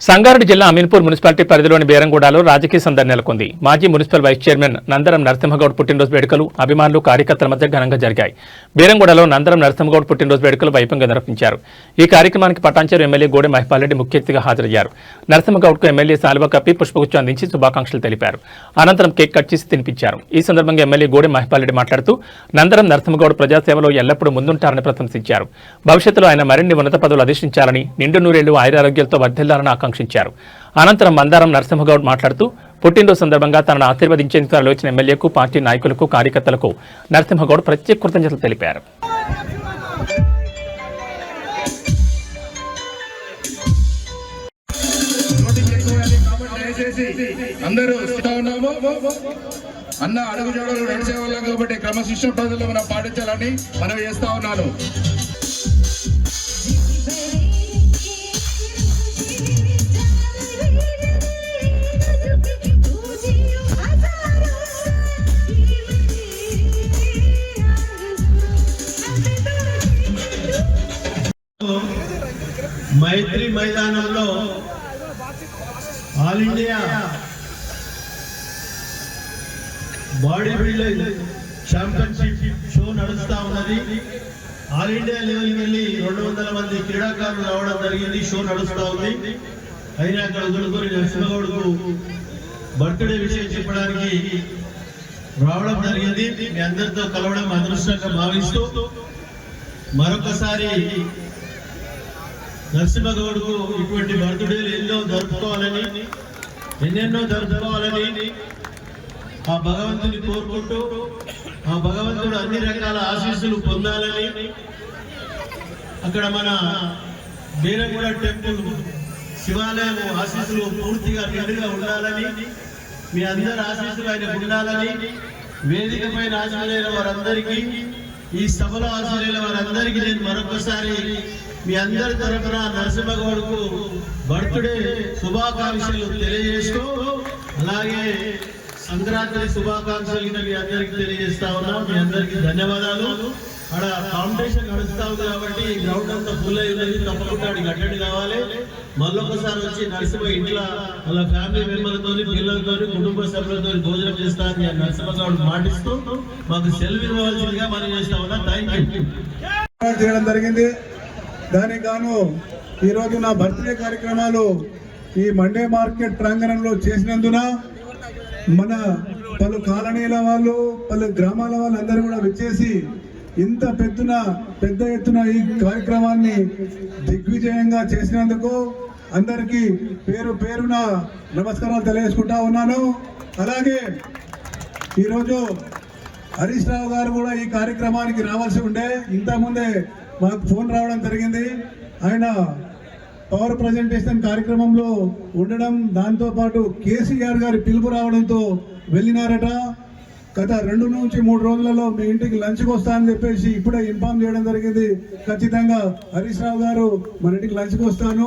సంగారెడ్డి జిల్లా అమీన్పూర్ మున్సిపాలిటీ పరిధిలోని బేరంగూడలో రాజకీయ సందడి నెలకొంది. మాజీ municipal vice chairman Nandaram Narasimha Goud పుట్టినరోజు వేడుకలు అభిమానులు కార్యకర్తల మధ్య ఘనంగా జరిగాయి. బేరంగూడలో నందరం నరసింహగౌడ్ పుట్టినరోజు వేడుకలు వైభవంగా నిర్వహించారు. ఈ కార్యక్రమానికి పటాన్చేరు ఎమ్మెల్యే గోడె మహిపాల్రెడ్డి ముఖ్య అతిథిగా హాజరయ్యారు. నరసింహగౌడ్కు ఎమ్మెల్యే సాల్వా కప్పి పుష్పగుచ్చం అందించి శుభాకాంక్షలు తెలిపారు. అనంతరం కేక్ కట్ చేసి తినిపించారు. ఈ సందర్భంగా ఎమ్మెల్యే గోడె మహిపాల్రెడ్డి మాట్లాడుతూ నందరం నరసింహగౌడ్ ప్రజాసేవలో ఎల్లప్పుడూ ముందుంటారని ప్రశంసించారు. భవిష్యత్తులో ఆయన మరిన్ని ఉన్నత పదవులు అధిష్టించాలని నిండు నూరేళ్ళు ఆయురారోగ్యాలతో వర్ధిల్లాలని ఆకాంక్షించారు అనంతరం మందారం నరసింహగౌడ్ మాట్లాడుతూ పుట్టినరోజు సందర్భంగా తనను ఆశీర్వదించేందుకు తరలివచ్చిన ఎమ్మెల్యేకు పార్టీ నాయకులకు కార్యకర్తలకు నరసింహగౌడ్ ప్రత్యేక కృతజ్ఞతలు తెలిపారు. అందరూ ఉన్నాము. అన్న అడుగు జాడలు నడిచే వాళ్ళం కాబట్టి క్రమశిక్షణ ప్రజలు మనం పాటించాలని మనం చేస్తా ఉన్నాను. మైత్రి మైదానంలో all India body building championship show నడుస్తూ ఉన్నది. ఆల్ ఇండియా లెవెల్కి వెళ్ళి రెండు వందల మంది క్రీడాకారులు రావడం జరిగింది. షో నడుస్తూ ఉంది. అయినా అక్కడ వదులుకొని నరసింహగౌడ్కు బర్త్డే విషయం చెప్పడానికి రావడం జరిగింది. మీ అందరితో కలవడం అదృష్టంగా భావిస్తూ మరొకసారి నరసింహగౌడ్కు ఇటువంటి బర్త్డేలు ఎన్నో జరుపుకోవాలని ఎన్నెన్నో జరుపుకోవాలని ఆ భగవంతుని కోరుకుంటూ ఆ భగవంతుడు అన్ని రకాల ఆశీస్సులు పొందాలని అక్కడ మన బీరగూడ టెంపుల్ శివాలయం ఆశీస్సులు పూర్తిగా నిండుగా ఉండాలని మీ అందరి ఆశీస్సులు ఆయన ఉండాలని వేదిక పైన ఆశీలైన వారందరికీ ఈ సభలో ఆశీలైన వారందరికీ నేను మరొకసారి మీ అందరి తరఫున నరసింహగౌడ్కు బర్త్డే శుభాకాంక్షలు తెలియజేస్తూ అలాగే సంక్రాంతి శుభాకాంక్షలు మీ అందరికీ తెలియజేస్తా ఉన్నా. మీ అందరికీ ధన్యవాదాలు. అక్కడ ఫౌండేషన్ నడుస్తా ఉంది కాబట్టి గ్రౌండ్ అంతా ఫుల్ అయి ఉన్నది. తప్పకుండా అడిగి అటెండ్ కావాలి. మళ్ళొకసారి వచ్చి నరసింహ ఇంట్లో వాళ్ళ ఫ్యామిలీ మెంబర్లతో పిల్లలతో కుటుంబ సభ్యులతో భోజనం చేస్తా అని నరసింహ గౌడ్ మాటిస్తూ మాకు సెలవు ఇవ్వవలసిందిగా మనం చేస్తా ఉన్నా. థ్యాంక్ యూ చేయడం జరిగింది. దానికి గాను ఈరోజు నా బర్త్డే కార్యక్రమాలు ఈ మండే మార్కెట్ ప్రాంగణంలో చేసినందున మన పలు కాలనీల వాళ్ళు పలు గ్రామాల వాళ్ళందరూ కూడా వచ్చేసి ఇంత పెద్దున పెద్ద ఎత్తున ఈ కార్యక్రమాన్ని దిగ్విజయంగా చేసినందుకు అందరికీ పేరు పేరున నమస్కారాలు తెలియజేసుకుంటా ఉన్నాను. అలాగే ఈరోజు హరీష్ రావు గారు కూడా ఈ కార్యక్రమానికి రావాల్సి ఉండే ఇంతకుముందే మాకు ఫోన్ రావడం జరిగింది. ఆయన పవర్ ప్రజెంటేషన్ కార్యక్రమంలో ఉండడం దాంతో పాటు కేసీఆర్ గారి పిలుపు రావడంతో వెళ్ళినారట. గత రెండు నుంచి మూడు రోజులలో మీ ఇంటికి లంచ్కి వస్తా అని చెప్పేసి ఇప్పుడే ఇన్ఫార్మ్ చేయడం జరిగింది. ఖచ్చితంగా హరీష్ రావు గారు మన ఇంటికి లంచ్కి వస్తాను.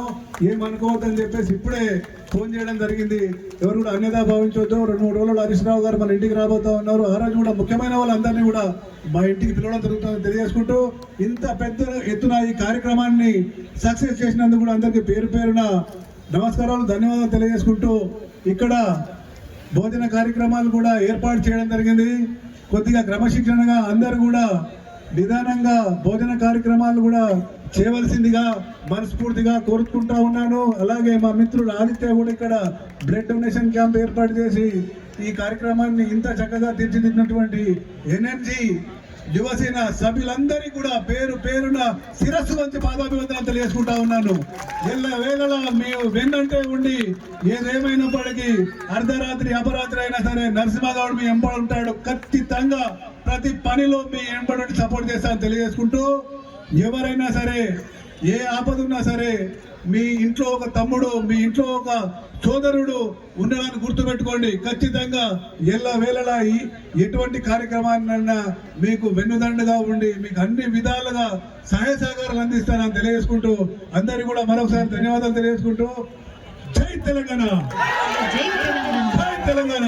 ఏమనుకోవద్దని చెప్పేసి ఇప్పుడే ఫోన్ చేయడం జరిగింది. ఎవరు కూడా అన్యదా భావించవద్దు రెండు మూడు రోజులు హరీష్ రావు గారు మన ఇంటికి రాబోతా ఉన్నారు. ఆ రోజు కూడా ముఖ్యమైన వాళ్ళందరినీ కూడా మా ఇంటికి పిలవడం జరుగుతుందని తెలియజేసుకుంటూ ఇంత పెద్ద ఎత్తున ఈ కార్యక్రమాన్ని సక్సెస్ చేసినందుకు కూడా అందరికీ పేరు పేరున నమస్కారాలు ధన్యవాదాలు తెలియజేసుకుంటూ ఇక్కడ భోజన కార్యక్రమాలు కూడా ఏర్పాటు చేయడం జరిగింది. కొద్దిగా క్రమశిక్షణగా అందరూ కూడా నిదానంగా భోజన కార్యక్రమాలు కూడా చేయవలసిందిగా మనస్ఫూర్తిగా కోరుకుంటా ఉన్నాను. అలాగే మా మిత్రుడు ఆదిత్య కూడా ఇక్కడ బ్లడ్ డొనేషన్ క్యాంప్ ఏర్పాటు చేసి ఈ కార్యక్రమాన్ని ఇంత చక్కగా తీర్చిదిద్దినటువంటి ఎనర్జీ యువసేన సభ్యులందరికీ కూడా పేరు పేరున శిరస్సు వంచి పాదాభివందనం తెలియజేసుకుంటా ఉన్నాను. ఎల్ల వేళలా మేము వెన్నంటే ఉండి ఏదేమైనప్పటికీ అర్ధరాత్రి అపరాత్రి అయినా సరే నరసింహగౌడ్ మీ ఎంబడి ఉంటాడు. ఖచ్చితంగా ప్రతి పనిలో మీ ఎంబడి సపోర్ట్ చేస్తానని తెలియజేసుకుంటూ ఎవరైనా సరే ఏ ఆపద ఉన్నా సరే మీ ఇంట్లో ఒక తమ్ముడు మీ ఇంట్లో ఒక సోదరుడు ఉన్నాడని గుర్తుపెట్టుకోండి. ఖచ్చితంగా ఎల్ల వేళలా ఎటువంటి కార్యక్రమాన్నైనా మీకు వెన్నుదండగా ఉండి మీకు అన్ని విధాలుగా సహాయ సహకారాలు అందిస్తానని తెలియజేసుకుంటూ అందరికీ కూడా మరొకసారి ధన్యవాదాలు తెలియజేసుకుంటూ జై తెలంగాణ! జై తెలంగాణ!